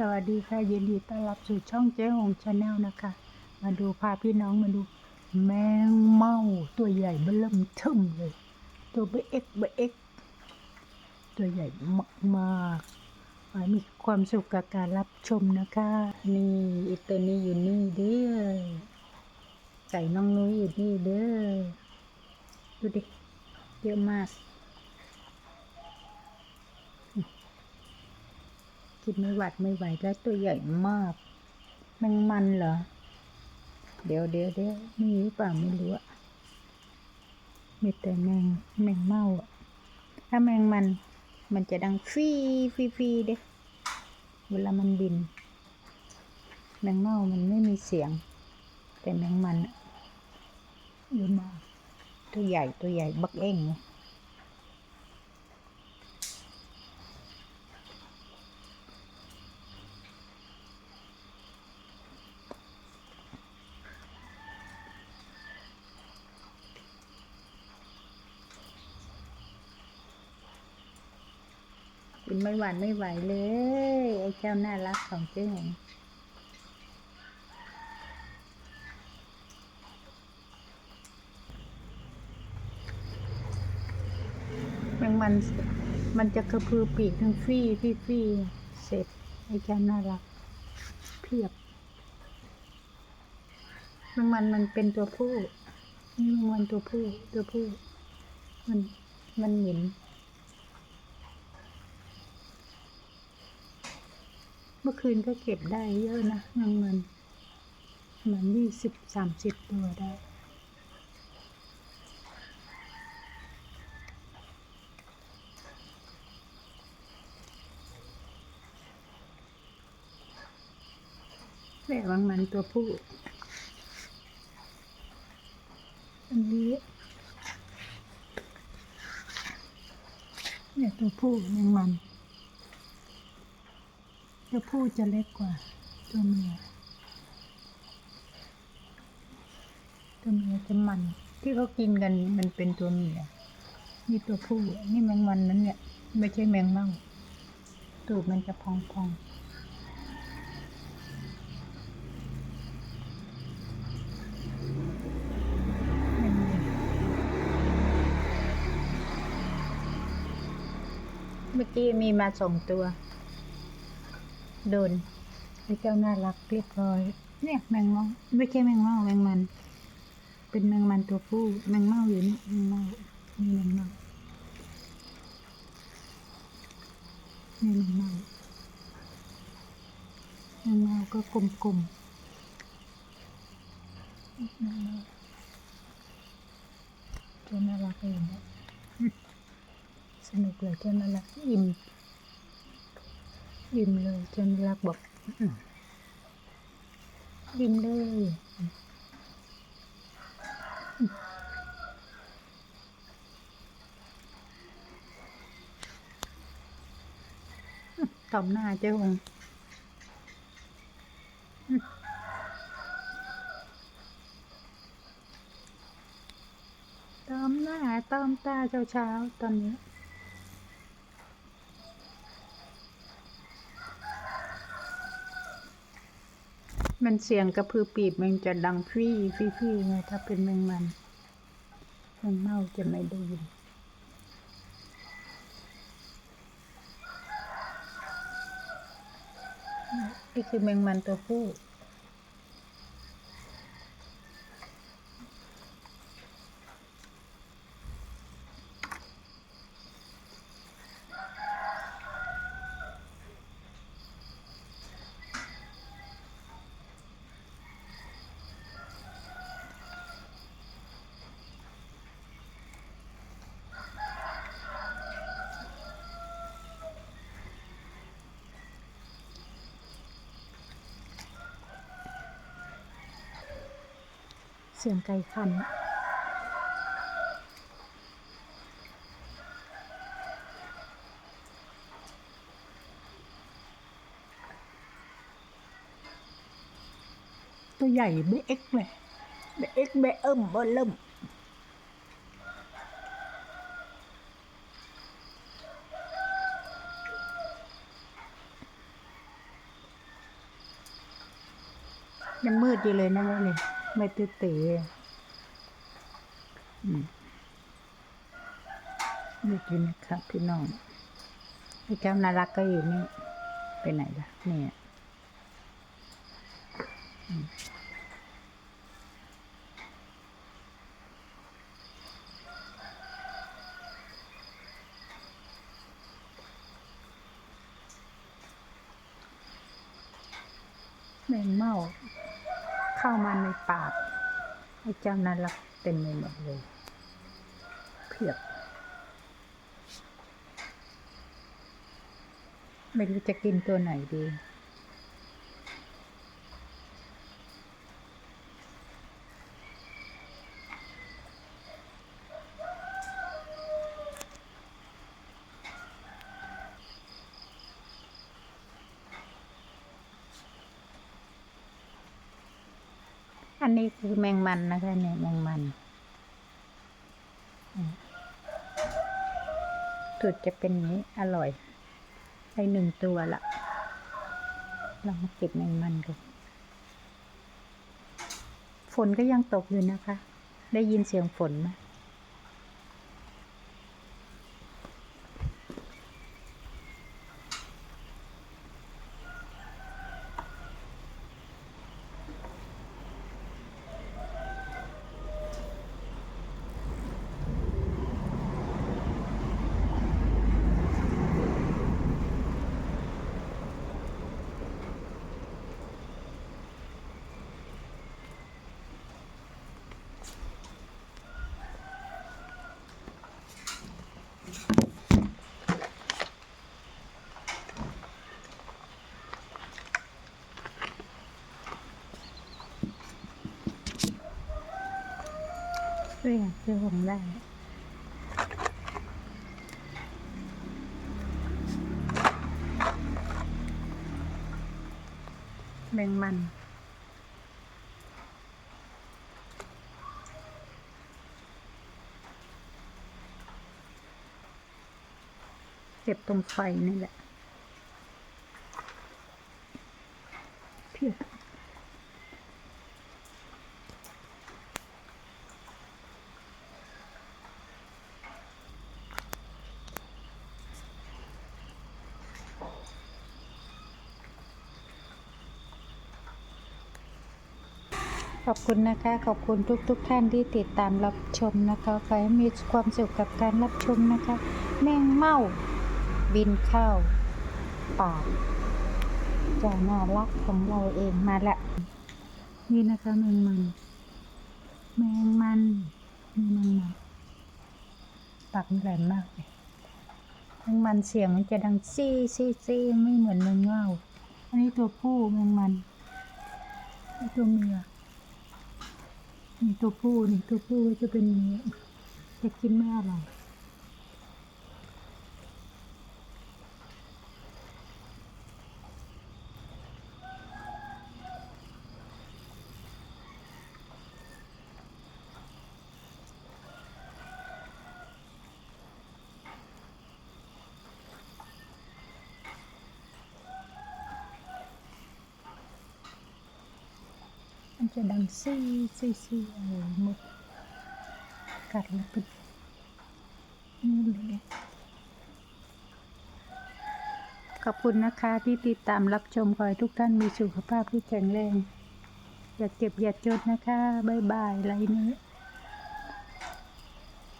สวัสดีค่ะยินดีต้อนรับสู่ช่องเจ๊หงชาแนลนะคะ มาดูพาพี่น้องมาดู แมงเม่าตัวใหญ่เบิ่มเทิมเลย ตัวเบเอ็กเบเอ็กตัวใหญ่มากๆมีความสุขกับการรับชมนะคะ นี่อีตัวนี้อยู่นี่เด้อใส่น้องนุ้ยอยู่นี่เด้อดูดิเยอะมาก กินไม่หวัดไม่ไหวแล้วตัวใหญ่มากแมงมันเหรอ เดี๋ยวเดี๋ยวเดี๋ยวมีหรือเปล่าไม่รู้อะมีแต่แมงแมงเม่าอะถ้าแมงมันมันจะดังฟีฟีฟีเด้เวลามันบิน แมงเม่ามันไม่มีเสียง แต่แมงมันเยอะมากตัวใหญ่ตัวใหญ่บักเองเลย นไม่หวานไม่ไหวเลย ไอ้เจ้าน่ารักของเจ๊หงแมงมันมันจะกระพือปีกทั้งฟี่ฟี่ฟี่เสร็จ ไอ้เจ้าน่ารัก เพียบแมงมันมันเป็นตัวผู้นี่แมงมันตัวผู้ตัวผู้ มันมันหมิน เมื่อคืนก็เก็บได้เยอะนะเงินเงินเหมือนยี่สิบสามสิบตัวได้แม่บางมันตัวผู้อันนี้เนี่ยตัวผู้แมงมัน ตัวผู้จะเล็กกว่า ตัวเมีย ตัวเมียจะมัน ที่เขากินกันมันเป็นตัวเมีย นี่ตัวผู้ นี่แมงมันนั้นเนี่ย ไม่ใช่แมงเม่า ตูดมันจะพองๆแมงเมื่อกี้มีมาสองตัว โดนไอ้เจ้าน่ารักเรียบร้อย เนี่ยแมงเม่าไม่ใช่แมงเม่าแมงมัน เป็นแมงมันตัวผู้แมงเม่าอยู่นี่แมงเม่านี่แมงเม่านี่แมงเม่าแมงเม่าก็กลมๆแมงม่าเจ้าน่ารักเองสนุกเลยเจ้าน่ารักอิ่ม ยิ้มเลยจนรักบอกอื้อยิ้มเลยตอมหน้าเจ้าหงตอมหน้าตอมตาเช้าเช้าๆตอนนี้ มันเสียงกระพือปีบมันจะดังฟี่ฟี่ฟี่ไงถ้าเป็นแมงมันแมงเม่าจะไม่ได้ยินนี่คือแมงมันตัวผู้ สียงไก่ขันตัวใหญ่เบะเอ็กเลยเบะเอ็กเบะเอิ่มเบอเริ่มยังมืดอยู่เลยนะแม่นี่ ไม่ตื่นตื่นอืมมืดอยู่นะครับพี่น้องไอ้เจ้าน่ารักก็อยู่นี่ ไปไหนล่ะเนี่ยอืมแมงเม่า เข้ามาในปากไอ้เจ้าน่ารักเต็มไปหมดเลยเพียบ ไม่รู้จะกินตัวไหนดี อันนี้คือแมงมันนะคะเนี่ยแมงมันสูตรจะเป็นนี้อร่อยได้หนึ่งตัวละเรามาเก็บแมงมันกันฝนก็ยังตกอยู่นะคะ ได้ยินเสียงฝนไหม เรื่องเรื่องผมได้แมงมันเก็บตรงไฟนี่แหละเพียบ ขอบคุณนะคะ ขอบคุณทุกๆทท่านที่ติดตามรับชมนะคะ ขอให้มีความสุขกับการรับชมนะคะ แมงเม่าบินเข้าปากเจ้าน่ารักของเราเองมาละ นี่นะคะแมงมัน แมงมันนี่มงมันปากมันแหลมมากเลยแมงมันเสียงมันจะดังซี่ซี่ซี่ไม่เหมือนแมงเม่าอันนี้ตัวผู้แมงมันตัวเมีย ตัวผู้นี่ตัวผู้จะเป็นจะกินไม่อร่อย จะดังซี่ซี่ซี่โอ้โหหมดกัดแล้วเป็นนู่นเลยขอบคุณนะคะที่ติดตามรับชมขอให้ทุกท่านมีสุขภาพที่แข็งแรง อย่าเจ็บอย่าจนนะคะ บ๊ายบายไรนี้